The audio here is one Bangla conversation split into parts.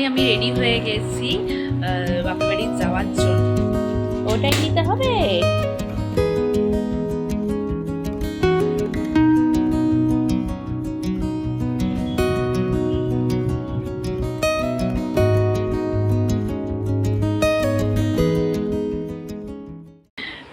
ফাইনালি আমি রেডি হয়ে গেছি বাপের বাড়ি যাওয়ার জন্য। ওটাই নিতে হবে?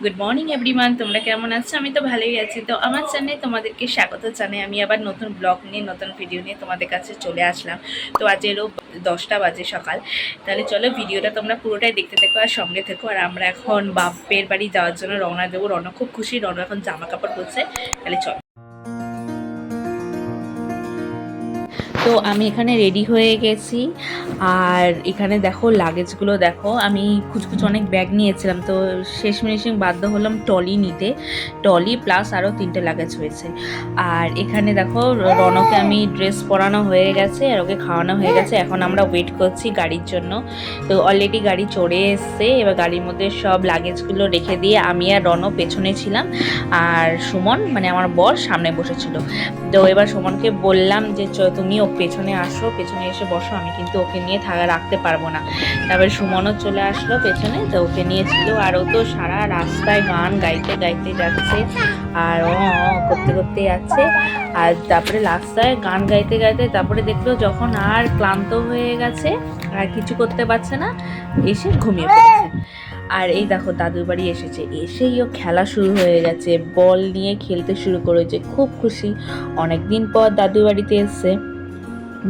গুড মর্নিং এভরিওয়ান তোমরা কেমন আছো? আমি তো ভালোই আছি। তো আমার চ্যানেলে তোমাদেরকে স্বাগত জানাই। আমি আবার নতুন ব্লগ নিয়ে, নতুন ভিডিও নিয়ে তোমাদের কাছে চলে আসলাম। তো আজ এলো দশটা বাজে সকাল। তাহলে চলো ভিডিওটা তোমরা পুরোটাই দেখতে থেকো আর সঙ্গে থেকো। আর আমরা এখন বাপের বাড়ি যাওয়ার জন্য রওনা দেবো। রওনা খুব খুশি। রওনা এখন জামা কাপড় পরছে। তাহলে চলো। তো আমি এখানে রেডি হয়ে গেছি। আর এখানে দেখো লাগেজগুলো দেখো। আমি খুচখুচ অনেক ব্যাগ নিয়েছিলাম। তো শেষ মিনিশিং বাধ্য হলাম টলি নিতে। টলি প্লাস আরও তিনটে লাগেজ হয়েছে। আর এখানে দেখো রনকে আমি ড্রেস পরানো হয়ে গেছে আর ওকে খাওয়ানো হয়ে গেছে। এখন আমরা ওয়েট করছি গাড়ির জন্য। তো অলরেডি গাড়ি চড়ে এসছে। এবার গাড়ির মধ্যে সব লাগেজগুলো রেখে দিয়ে আমি আর রন পেছনে ছিলাম। আর সুমন মানে আমার বর সামনে বসেছিল। তো এবার সুমনকে বললাম যে তুমি ও পেছনে আসো, পেছনে এসে বসো, আমি কিন্তু ওকে নিয়ে থাকা রাখতে পারব না। তারপরে সুমনও চলে আসলো পেছনে, তো ওকে নিয়েছিল আর ও তো সারা রাস্তায় গান গাইতে গাইতে যাচ্ছে, আর ও করতে করতে যাচ্ছে। আর তারপরে রাস্তায় গান গাইতে গাইতে তারপরে দেখল যখন আর ক্লান্ত হয়ে গেছে, আর কিছু করতে পারছে না, এসে ঘুমিয়ে পড়েছে। আর এই দেখো, দাদুর বাড়ি এসেছে, এসেই ও খেলা শুরু হয়ে গেছে, বল নিয়ে খেলতে শুরু করেছে, খুব খুশি। অনেক দিন পর দাদুর বাড়িতে এসছে।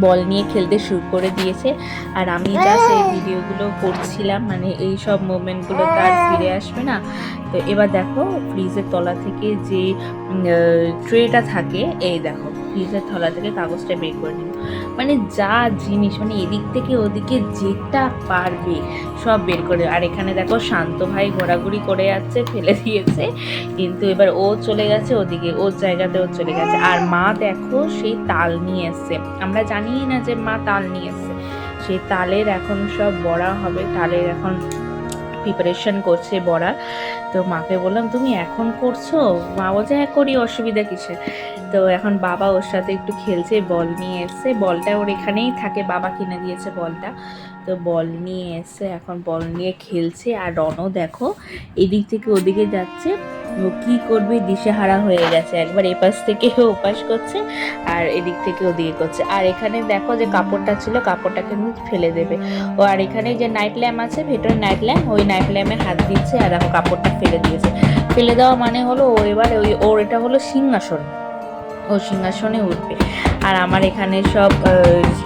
বল নিয়ে খেলতে শুরু করে দিয়েছে। আর আমি জাস্ট এই ভিডিওগুলো করছিলাম মানে এই সব মোমেন্টগুলো তার ফিরে আসবে না। তো এবার দেখো ফ্রিজের তলা থেকে যে ট্রেটা থাকে, এই দেখো। ফ্রিজের তলা থেকে কাগজটা বের করে নিল মানে যা জিনিস মানে এদিক থেকে ওদিকে যেটা পারবে সব বের করে আর এখানে দেখো শান্ত ভাই ঘোরাঘুরি করে যাচ্ছে, ফেলে দিয়েছে। কিন্তু এবার ও চলে গেছে ওদিকে, ওর জায়গাতে ও চলে গেছে। আর মা দেখো সেই তাল নিয়ে এসছে। আমরা জানি না যে মা তাল নিয়ে এসছে। সেই তালের এখন সব বড়া হবে, তালের এখন প্রিপারেশন করছে বড়া। তো মাকে বললাম, তুমি এখন করছ? মা বলছে হ্যাঁ করি, অসুবিধা কিসের? তো এখন বাবা ওর সাথে একটু খেলছে বল নিয়ে এসছে। বলটা ওর এখানেই থাকে, বাবা কিনে দিয়েছে বলটা তো বল নিয়ে এসছে, এখন বল নিয়ে খেলছে। আর রনও দেখো, এদিক থেকে ওদিকে যাচ্ছে। ও কি করবে, দিশেহারা হয়ে গেছে। একবার এপাশ থেকে ওপাশ করছে, আর এদিক থেকে ওদিকে করছে। আর এখানে দেখো যে কাপড়টা ছিল, কাপড়টাকে আমি ফেলে দেবে। ও আর এখানে যে নাইট ল্যাম্প আছে, ভেতরে নাইট ল্যাম্প ওই নাইট ল্যাম্পে হাত দিচ্ছে, আর দেখো কাপড়টা ফেলে দিয়েছে। ফেলে দেওয়া মানে হলো ও এবার ওই, ওর এটা হলো সিংহাসন। ও সিংহাসনে উঠবে। আর আমার এখানে সব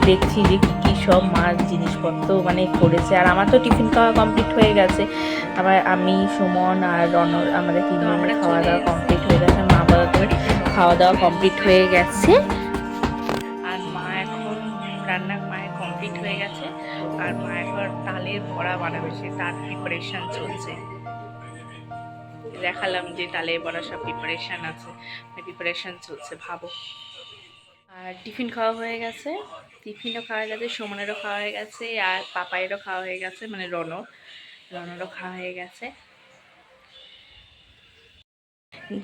দেখছি যে কী কী সব মাছ জিনিসপত্র মানে করেছে। আর আমার তো টিফিন খাওয়া কমপ্লিট হয়ে গেছে। আবার আমি সুমন আর রন আমাদের তিনজনের খাওয়া দাওয়া কমপ্লিট হয়ে গেছে। মা বাবাদের খাওয়া দাওয়া কমপ্লিট হয়ে গেছে। আর মা এখন রান্না মায়ের কমপ্লিট হয়ে গেছে। আর মা এখন তালের বড়া বানাবে সে তার প্রিপারেশন চলছে। দেখালাম যে তালে বড়া সব প্রিপারেশন আছে। প্রিপারেশন চলছে, ভাবো। আর টিফিন খাওয়া হয়ে গেছে। টিফিনও খাওয়া গেছে, সুমনেরও খাওয়া হয়ে গেছে, আর পাপাইয়েরও খাওয়া হয়ে গেছে মানে রনো রনেরও খাওয়া হয়ে গেছে।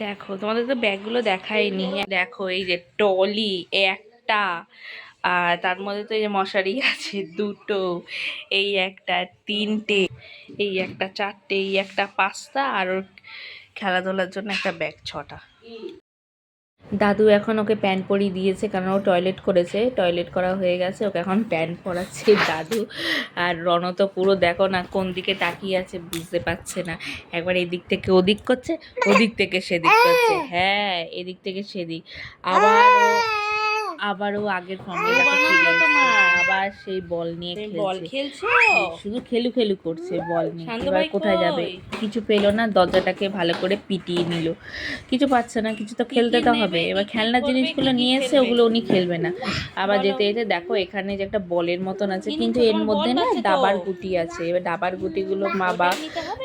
দেখো, তোমাদের তো ব্যাগগুলো দেখাইনি। দেখো, এই যে টলি একটা, আর তার মধ্যে তো এই যে মশারি আছে, দুটো, এই একটা তিনটে, এই একটা চারটে, এই একটা পাঁচটা, আর খেলাধুলার জন্য একটা ব্যাগ ছটা। দাদু এখন ওকে প্যান্ট পরিয়ে দিয়েছে কারণ ও টয়লেট করেছে। টয়লেট করা হয়ে গেছে, ওকে এখন প্যান্ট পরাচ্ছে দাদু। আর রণ তো পুরো দেখো না কোন দিকে তাকিয়ে আছে, বুঝতে পারছে না। একবার এদিক থেকে ওদিক করছে, ওদিক থেকে সেদিক করছে। হ্যাঁ এদিক থেকে সেদিক। আবার আবারও আগের ফর্মে আবার সেই বল নিয়ে বল খেলছে। খেলছো? শুধু খেলু খেলু করছে বল নিয়ে। এবার কোথায় যাবে? কিছু পেল না দরজাটাকে ভালো করে পিটিয়ে নিল। কিছু পাচ্ছে না কিছু তো খেলতে তো হবে। এবার কি খেলনার জিনিসগুলো নিয়ে এসে ওগুলো উনি খেলবে না। আবার যেতে যেতে দেখো এখানে যে একটা বলের মতন আছে কিন্তু এর মধ্যে না। ডাবার গুটি আছে। এবার ডাবার গুটিগুলো মা বা?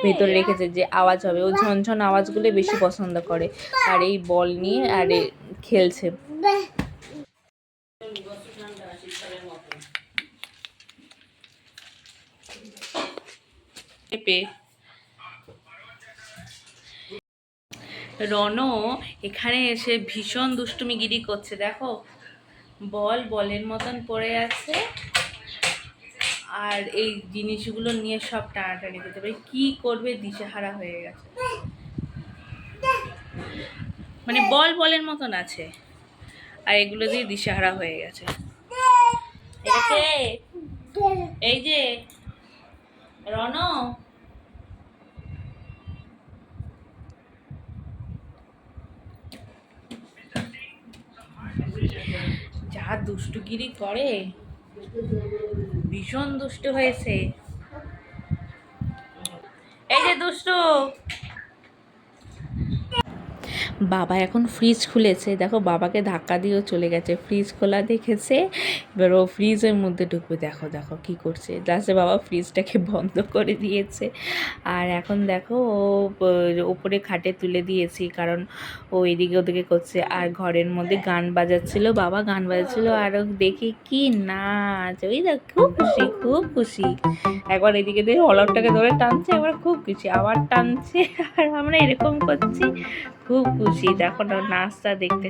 ভেতরে রেখেছে যে আওয়াজ হবে। ও ঝনঝন আওয়াজগুলো বেশি পছন্দ করে। আর এই বল নিয়ে আর পেঁপে। রনো এখানে এসে ভীষণ দুষ্টুমিগিরি করছে, দেখো। বল বলের মতন পড়ে আছে। আর এই জিনিসগুলো নিয়ে সব টানাটানি করতে পারে কি করবে, দিশেহারা হয়ে গেছে। মানে বল বলের মতন আছে। আর এগুলো দিয়ে দিশেহারা হয়ে গেছে। এই যে, রণ। যা দুষ্টুগিরি করে, ভীষণ দুষ্ট হয়েছে। এই যে দুষ্টু। বাবা এখন ফ্রিজ খুলেছে। দেখো বাবাকে ধাক্কা দিয়েও চলে গেছে। ফ্রিজ খোলা দেখেছে, এবার ও ফ্রিজের মধ্যে ঢুকবে। দেখো দেখো কি করছে। লাস্টে বাবা ফ্রিজটাকে বন্ধ করে দিয়েছে। আর এখন দেখো ও ওপরে খাটে তুলে দিয়েছি, কারণ ও এদিকে ওদিকে করছে। আর ঘরের মধ্যে গান বাজাচ্ছিল, বাবা গান বাজাচ্ছিল, আর দেখি কি নাচ। ওই দেখ, খুব খুশি খুব খুশি। একবার এদিকে দিয়ে অলপটাকে ধরে টানছে, একবার খুব খুশি। আবার টানছে, আর আমরা এরকম করছি। খুব খুশি। দেখো নাচটা দেখতে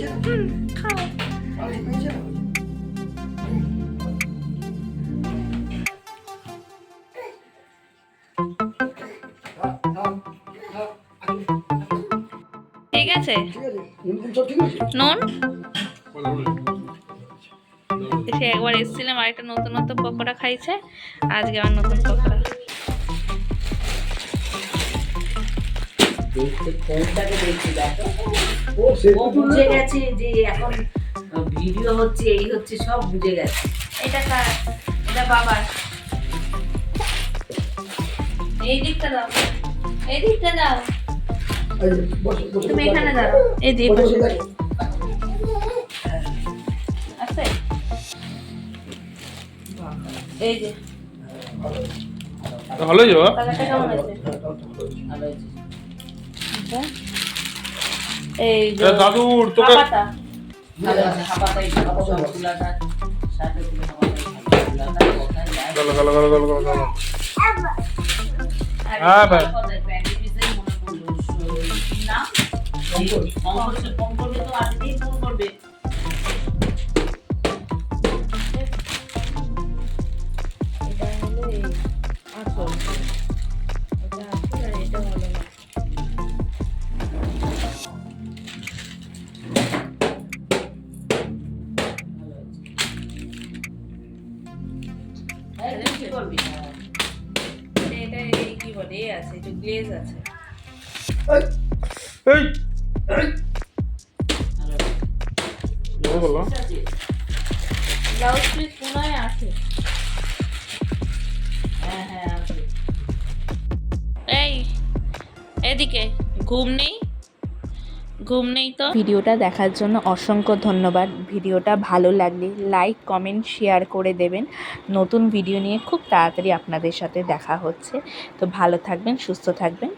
ঠিক আছে। নুন? সে একবার এসেছিলাম নতুন নতুন পকোড়া খাইছে, আজকে আমার নতুন পকোড়া। কোনটাকে দেখছি, দেখো। ও বুঝে গেছে যে এখন ভিডিও হচ্ছে এই হচ্ছে সব বুঝে গেছে। এটা কার? এটা বাবার। এই দিকটা দাও। এই দিকটা দাও। তুমি এখানে দাঁড়াও। এই যে এই পাশে। আছে? এই যে। ভালো যাবা কালারটা আছে ভালো হয়েছে। এটা? এই যে দাদুর তোকে গেলো গেলো গেলো গেলো গেলো গেলো আর হ্যাঁ ভাই মনে না ফোন করবে তো আজকেই কি করবি এটা এই কি বলে এ আছে একটু গ্লেজ আছে এই ভালো কি বলল আছে ব্লাউজ পিস কোনায় আছে হ্যাঁ হ্যাঁ আছে এই, এদিকে, ঘুম নেই? ঘুম নেই তো? ভিডিওটা দেখার জন্য অসংখ্য ধন্যবাদ। ভিডিওটা ভালো লাগলে লাইক, কমেন্ট, শেয়ার করে দেবেন। নতুন ভিডিও নিয়ে খুব তাড়াতাড়ি আপনাদের সাথে দেখা হচ্ছে। তো ভালো থাকবেন, সুস্থ থাকবেন।